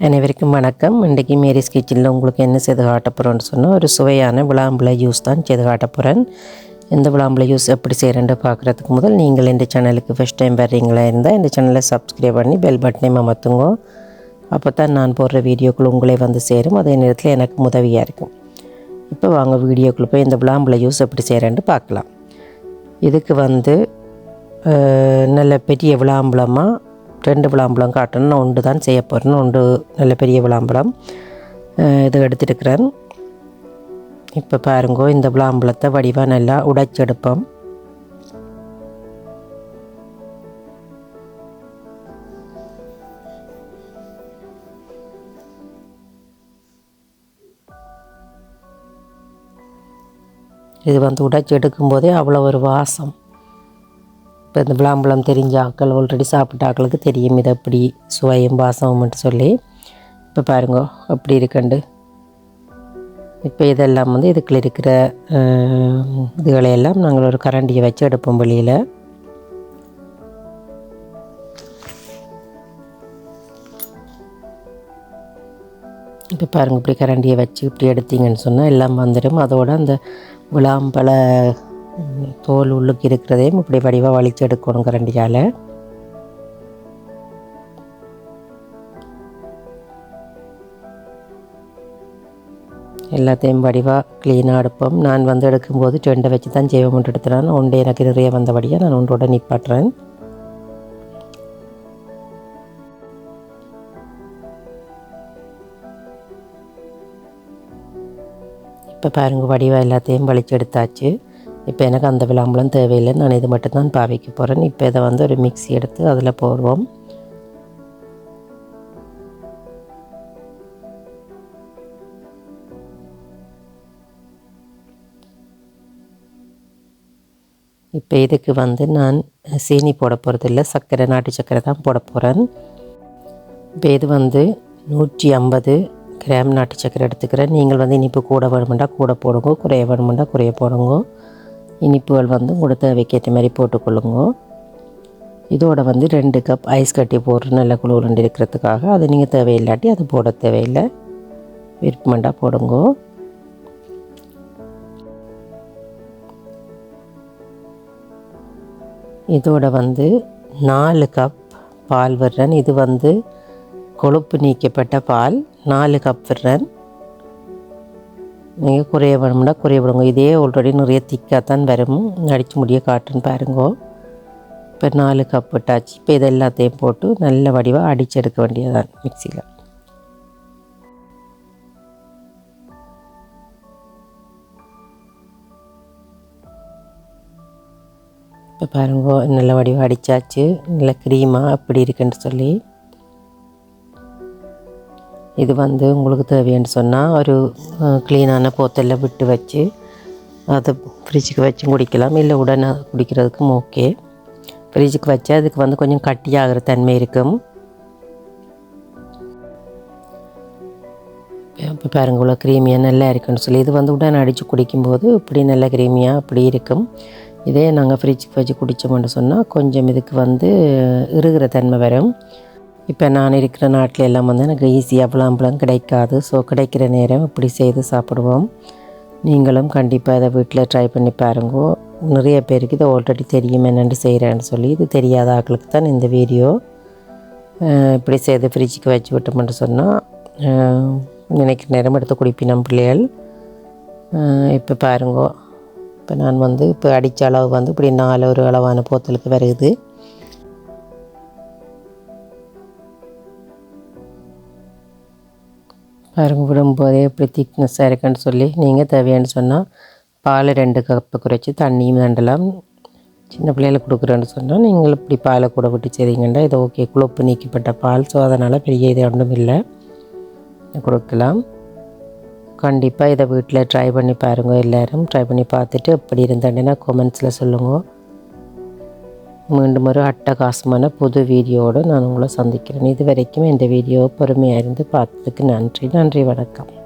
அனைவருக்கும் வணக்கம். இன்றைக்கி மேரிஸ் கிச்சனில் உங்களுக்கு என்ன செய்து காட்ட போகிறோன்னு சொன்னால் ஒரு சுவையான விளாம்பழ ஜூஸ் தான் செய்து காட்ட போகிறேன் இந்த விளாம்பழ ஜூஸ் எப்படி செய்கிறேன்னு பார்க்குறதுக்கு முதல் நீங்கள் இந்த சேனலுக்கு ஃபஸ்ட் டைம் வர்றீங்களா இருந்தால் இந்த சேனலை சப்ஸ்கிரைப் பண்ணி பெல் பட்டனையும் அமர்த்துங்க அப்போ தான் நான் போடுற வீடியோக்குள்ளே உங்களே வந்து சேரும். அதே நேரத்தில் எனக்கு உதவியாக இருக்கும். இப்போ வாங்க வீடியோக்குள்ளே போய் இந்த விளாம்பழ ஜூஸ் எப்படி செய்கிறேன்னு பார்க்கலாம் இதுக்கு வந்து நல்ல பெரிய விளாம்பழமாக ரெண்டு விளாம்பழம் காட்டணும். ஒன்று தான் செய்ய போகிறேன் ஒன்று நல்ல பெரிய விளாம்பழம். இது எடுத்துருக்கிறேன். இப்போ பாருங்கோ இந்த விளாம்பழத்தை வடிவாக நல்லா உடைச்செடுப்போம். இது வந்து உடைச்சி எடுக்கும்போதே அவ்வளோ ஒரு வாசம். இப்போ இந்த விளாம்பழம் தெரிஞ்ச ஆக்கள் ஆல்ரெடி சாப்பிட்ட ஆக்களுக்கு தெரியும் இது எப்படி சுவையும் பாசமும்ட்டு சொல்லி. இப்போ பாருங்க அப்படி இருக்கண்டு. இப்போ இதெல்லாம் வந்து இதுக்குள்ள இருக்கிற இதுகளையெல்லாம் நாங்கள் ஒரு கரண்டியை வச்சு எடுப்போம் வெளியில். இப்போ பாருங்கள் இப்படி கரண்டியை வச்சு இப்படி எடுத்தீங்கன்னு சொன்னால் எல்லாம் வந்துடும். அதோட அந்த விளாம்பழ தோல் உள்ளுக்கு இருக்கிறதையும் இப்படி வடிவாக வலித்து எடுக்கணும் கரண்டியால் எல்லாத்தையும் வடிவாக க்ளீனாக எடுப்போம். நான் வந்து எடுக்கும்போது டெண்டை வச்சு தான் செய்வோம் எடுத்துறேன். ஒன்று எனக்கு நிறைய வந்தபடியாக நான் ஒன்றோட நிப்பாட்டுறேன். இப்போ பாருங்க வடிவாக எல்லாத்தையும் வலிச்சு எடுத்தாச்சு. இப்போ எனக்கு அந்த விளாம்பழம் தேவையில்லை நான் இது மட்டும் தான் பாவிக்க போகிறேன் இப்போ இதை வந்து ஒரு மிக்ஸி எடுத்து அதில் போடுவோம். இப்போ இதுக்கு வந்து நான் சீனி போட போகிறதில்ல சர்க்கரை நாட்டு சர்க்கரை தான் போட போகிறேன் இப்போ இது வந்து நூற்றி ஐம்பது கிராம் நாட்டு சர்க்கரை எடுத்துக்கிறேன். நீங்கள் வந்து இனிப்பு கூட வேணுமெண்டா கூட போடுங்க குறைய வேணுமெண்டா குறைய போடுங்க. இனிப்புகள் வந்து உங்களோட தேவைக்கேற்ற மாதிரி போட்டுக்கொள்ளுங்க. இதோட வந்து ரெண்டு கப் ஐஸ் கட்டி போடுற நல்ல குழு இருக்கிறதுக்காக அது நீங்கள் தேவையில்லாட்டி அது போட தேவையில்லை. விருப்பமெண்டாக போடுங்க. இதோட வந்து நாலு கப் பால் விடுறேன். இது வந்து கொழுப்பு நீக்கப்பட்ட பால் நாலு கப் விடுறேன். நீங்கள் குறைய வேணும்னா குறைய விடுங்க. இதே ஆல்ரெடி நிறைய திக்காக தான் வரும். அடித்து முடிய காட்டுன்னு பாருங்கோ. இப்போ நாலு கப் விட்டாச்சு இப்போ இது எல்லாத்தையும் போட்டு நல்ல வடிவாக அடித்து எடுக்க வேண்டியதான் மிக்சியில். இப்போ பாருங்க நல்ல வடிவாக அடித்தாச்சு நல்ல க்ரீமாக அப்படி இருக்குன்னு சொல்லி. இது வந்து உங்களுக்கு தேவைன்னு சொன்னால் ஒரு க்ளீனான போத்தெல்லாம் விட்டு வச்சு அதை ஃப்ரிட்ஜுக்கு வச்சு குடிக்கலாம். இல்லை உடனே குடிக்கிறதுக்கும் ஓகே ஃப்ரிட்ஜுக்கு வச்சா அதுக்கு வந்து கொஞ்சம் கட்டியாகிற தன்மை இருக்கும். இப்போ பாருங்க இவ்வளோ க்ரீமியாக நல்லா இருக்குன்னு சொல்லி. இது வந்து உடனே அடித்து குடிக்கும்போது இப்படி நல்ல க்ரீமியாக அப்படி இருக்கும். இதே நாங்கள் ஃப்ரிட்ஜுக்கு வச்சு குடித்தோம்னு சொன்னால் கொஞ்சம் இதுக்கு வந்து இறுகிற தன்மை வரும். இப்போ நான் இருக்கிற நாட்டில் எல்லாம் வந்து எனக்கு ஈஸியாக விளாம்பழம் கிடைக்காது. ஸோ கிடைக்கிற நேரம் இப்படி செய்து சாப்பிடுவோம். நீங்களும் கண்டிப்பாக இதை வீட்டில் ட்ரை பண்ணி பாருங்க. நிறைய பேருக்கு இது ஆல்ரெடி தெரியும் என்னென்னு செய்கிறேன்னு சொல்லி. இது தெரியாத ஆட்களுக்கு தான் இந்த வீடியோ. இப்படி செய்து ஃப்ரிட்ஜுக்கு வச்சு விட்டோம்னு சொன்னால் நினைக்கிற நேரம் எடுத்து குடிப்பினம் பிள்ளைகள். இப்போ பாருங்கோ. இப்போ நான் வந்து இப்போ அடித்த அளவு வந்து இப்படி நாலு ஒரு அளவான போத்தலுக்கு வருது. பாருங்க விடும்போதே இப்படி திக்னஸ்ஸாக இருக்குன்னு சொல்லி நீங்கள் தேவையான்னு சொன்னால் பால் ரெண்டு கப்பு குறைச்சி தண்ணியும் தண்டலாம். சின்ன பிள்ளைகளுக்கு கொடுக்குறேன்னு சொன்னால் நீங்கள் இப்படி பாலை கூட விட்டு செய்தீங்கன்னா இது ஓகே குழப்பு நீக்கப்பட்ட பால். ஸோ அதனால் பெரிய இது ஒன்றும் இல்லை. கொடுக்கலாம். கண்டிப்பாக இதை வீட்டில் ட்ரை பண்ணி பாருங்கள் எல்லோரும். ட்ரை பண்ணி பார்த்துட்டு எப்படி இருந்தேன்னா கொமெண்ட்ஸில் சொல்லுங்கள் மீண்டும் ஒரு அட்டகாசமான புது வீடியோவோடு நான் உங்களை சந்திக்கிறேன். இது வரைக்கும் இந்த வீடியோ பொறுமையாக இருந்து பார்த்ததுக்கு நன்றி. நன்றி வணக்கம்.